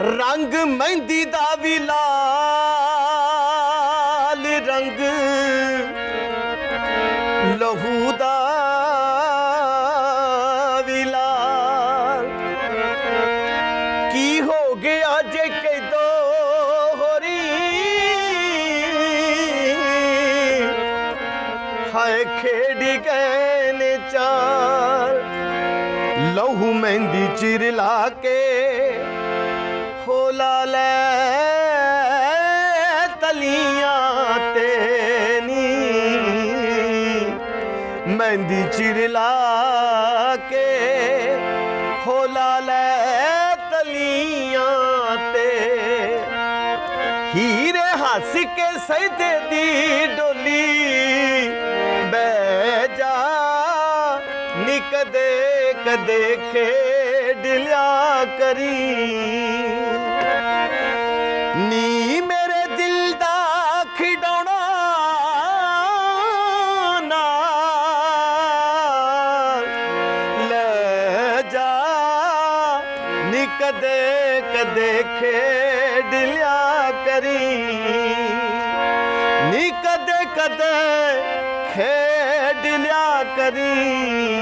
ਰੰਗ ਮਹਿੰਦੀ ਦਾ ਵੀ ਲਾਲ ਰੰਗ। ਲਹੂ ਦਾ ਵੀ ਲਾਲ। ਕੀ ਹੋ ਗਿਆ ਜੇ ਕਿਦੋ ਹੋਰੀ? ਹਾਏ ਖੇਡੀ ਗਏ ਨੇ ਚਾਰ ਲਹੂ ਮਹਿੰਦੀ ਚਿਰ ਲਾ ਕੇ ਹੋਲਾ ਲੈ ਤਲੀਆਂ ਤੇ ਨੀ। ਮਹਿੰਦੀ ਚਿਰ ਲਾ ਕੇ ਹੋਲਾ ਲੈ ਤਲੀਆਂ ਤੇ। ਹੀਰੇ ਹੱਸ ਕੇ ਸਜਦੇ ਦੀ ਡੋਲੀ। ਬਹਿ ਜਾ ਨੀ ਕਦੇ ਕਦੇ ਖੇਡ ਲਿਆ ਕਰੀ। ਨੀ ਕਦੇ ਕਦੇ ਖੇਡ ਲਿਆ ਕਰੀ। ਨੀ ਕਦੇ ਕਦੇ ਖੇਡ ਲਿਆ ਕਰੀ।